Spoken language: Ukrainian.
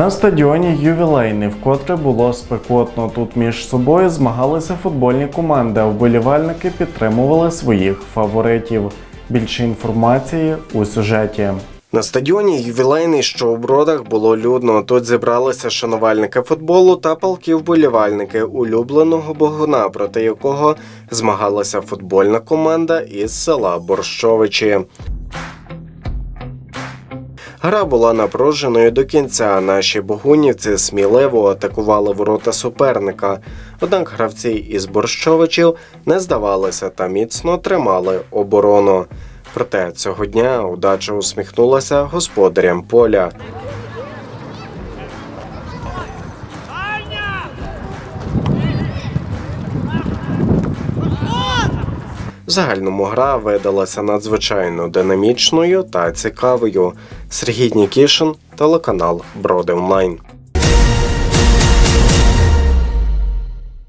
На стадіоні ювілейний вкотре було спекотно. Тут між собою змагалися футбольні команди, а вболівальники підтримували своїх фаворитів. Більше інформації у сюжеті. На стадіоні ювілейний, що у бродах було людно. Тут зібралися шанувальники футболу та палки вболівальники улюбленого богуна, проти якого змагалася футбольна команда із села Борщовичі. Гра була напруженою до кінця. Наші богунівці сміливо атакували ворота суперника. Однак гравці із Борщовичів не здавалися та міцно тримали оборону. Проте цього дня удача усміхнулася господарям поля. Загальному гра видалася надзвичайно динамічною та цікавою. Сергій Нікішин, телеканал Броди Онлайн.